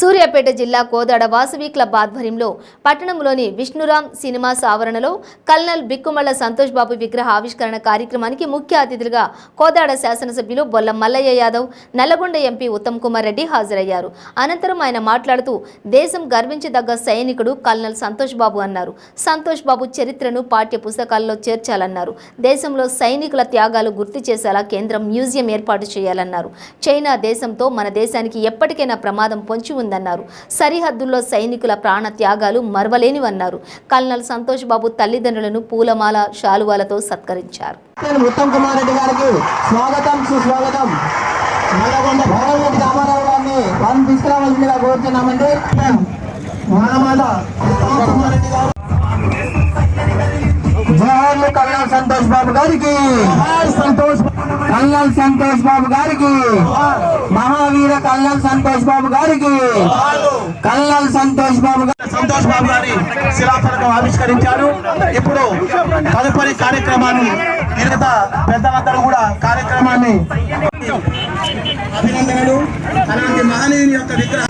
సూర్యాపేట జిల్లా కోదాడ వాసవి క్లబ్ ఆధ్వర్యంలో పట్టణంలోని విష్ణురామ్ సినిమాస్ ఆవరణలో కల్నల్ బిక్కుమల్ల సంతోష్ బాబు విగ్రహ ఆవిష్కరణ కార్యక్రమానికి ముఖ్య అతిథులుగా కోదాడ శాసనసభ్యులు బొల్ల మల్లయ్య యాదవ్ నల్లగొండ ఎంపీ ఉత్తమ్ కుమార్ రెడ్డి హాజరయ్యారు. అనంతరం ఆయన మాట్లాడుతూ దేశం గర్వించదగ్గ సైనికుడు కల్నల్ సంతోష్ బాబు అన్నారు. సంతోష్ బాబు చరిత్రను పాఠ్య పుస్తకాల్లో చేర్చాలన్నారు. దేశంలో సైనికుల త్యాగాలు గుర్తు చేసేలా కేంద్రం మ్యూజియం ఏర్పాటు చేయాలన్నారు. చైనా దేశంతో మన దేశానికి ఎప్పటికైనా ప్రమాదం పొంచి ఉంది. ఉందన్నారు సరిహద్దుల్లో సైనికుల ప్రాణ త్యాగాలు మరవలేనివన్నారు. కల్నల్ సంతోష్ బాబు తల్లిదండ్రులను పూలమాల శాలువాలతో సత్కరించారు. నేను ఉత్తమ్ కుమార్ రెడ్డి గారికి స్వాగతం సుస్వాగతం. నల్లగొండ రామారావు గారిని తీసుకురావాల్సిందిగా కోరుతున్నామండి. సంతోష్ బాబు గారికి. సంతోష్ కల్లాల్ సంతోష్ బాబు గారికి. మహావీర కల్లాల్ సంతోష్ బాబు గారికి. కల్లాల్ సంతోష్ బాబు గారి సంతోష్ బాబు గారి శిలాఫలకం ఆవిష్కరించారు. ఇప్పుడు తదుపరి కార్యక్రమాన్ని మిగతా పెద్దలందరూ కూడా కార్యక్రమాన్ని అభినందనలు. అలాంటి మహనీయుని యొక్క విగ్రహం.